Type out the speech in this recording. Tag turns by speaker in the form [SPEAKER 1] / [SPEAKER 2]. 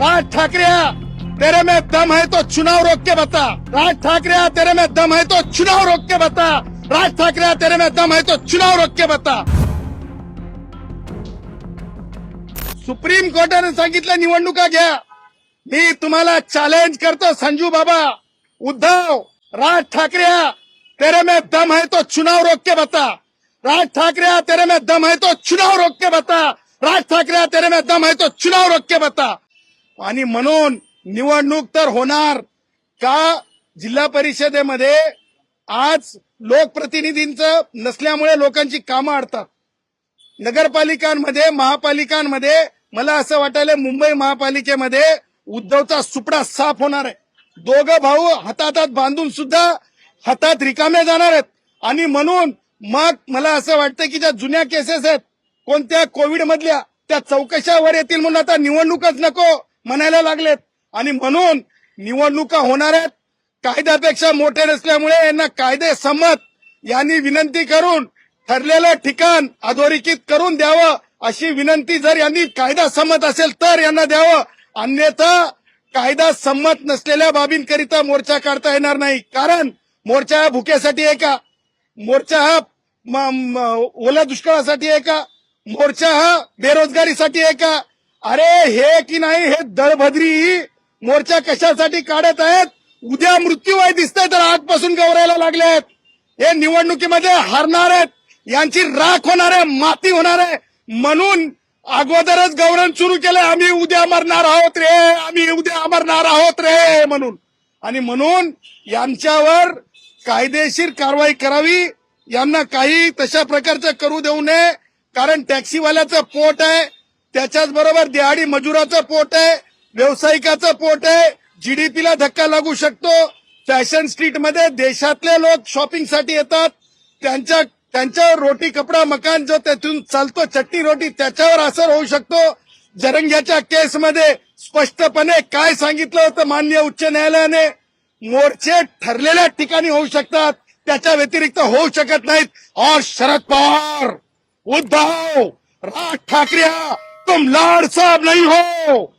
[SPEAKER 1] राज ठाकरे, तेरे में दम है तो चुनाव रोक के बता। राज ठाकरे, तेरे में दम है तो चुनाव रोक के बता। राज ठाकरे, तेरे में दम है तो चुनाव रोक के बता। सुप्रीम कोर्टाने सांगितलं निवडणुका घ्या। मी तुम्हाला चॅलेंज करतो, संजू बाबा। उद्धव, राज ठाकरे, तेरे में दम है तो चुनाव रोक के बता। राज ठाकरे, तेरे में दम है तो चुनाव रोक के बता। राज ठाकरे, तेरे में दम है तो चुनाव रोक के बता। आणि म्हणून निवडणूक तर होणार का जिल्हा परिषदेमध्ये आज लोकप्रतिनिधींचं नसल्यामुळे लोकांची कामं अडतात. नगरपालिकांमध्ये महापालिकांमध्ये मला असं वाटायला मुंबई महापालिकेमध्ये उद्धवचा सुपडा साफ होणार आहे. दोघं भाऊ हातात बांधून सुद्धा हातात रिकामे जाणार आहेत. आणि म्हणून मग मला असं वाटतं की ज्या जुन्या केसेस आहेत कोणत्या कोविड मधल्या त्या चौकशावर येतील म्हणून आता निवडणूकच नको. म्हणायला लागलेत. आणि म्हणून निवडणुका होणार आहेत. कायद्यापेक्षा मोठे नसल्यामुळे यांना कायदे संमत यांनी विनंती करून ठरलेलं ठिकाण अधोरेखित करून द्यावं अशी विनंती जर यांनी कायदा संमत असेल तर यांना द्यावं. अन्यथा कायदा संमत नसलेल्या बाबींकरिता मोर्चा काढता येणार नाही. कारण मोर्चा हा भुकेसाठी आहे का? मोर्चा हा ओल्या दुष्काळासाठी आहे का? मोर्चा हा बेरोजगारीसाठी आहे का? अरे हे की नाही हे दळभद्री मोर्चा कशासाठी काढत आहेत? उद्या मृत्यू वय दिसतंय तर आजपासून गौरायला लागले आहेत. हे निवडणुकीमध्ये हरणार आहेत. यांची राख होणार आहे माती होणार आहे. म्हणून अगोदरच गौरव सुरू केलं आम्ही उद्या मरणार आहोत रे आम्ही उद्या मरणार आहोत रे म्हणून. आणि म्हणून यांच्यावर कायदेशीर कारवाई करावी यांना काही तशा प्रकारचं करू देऊ नये कारण टॅक्सीवाल्याचं पोट आहे. त्याच्याच बरोबर दिहाडी मजुराचं पोट आहे व्यावसायिकाचं पोट आहे जीडीपीला धक्का लागू शकतो. फॅशन स्ट्रीटमध्ये देशातले लोक शॉपिंगसाठी येतात. त्यांच्या त्यांच्यावर रोटी कपडा मकान जो त्यातून चालतो चटणी रोटी त्याच्यावर असर होऊ शकतो. जरंग्याच्या केसमध्ये स्पष्टपणे काय सांगितलं होतं माननीय उच्च न्यायालयाने? मोर्चे ठरलेल्या ठिकाणी होऊ शकतात. त्याच्या व्यतिरिक्त होऊ शकत नाहीत. और शरद पवार उद्धव राज ठाकरे तुम लाड साहब नहीं हो।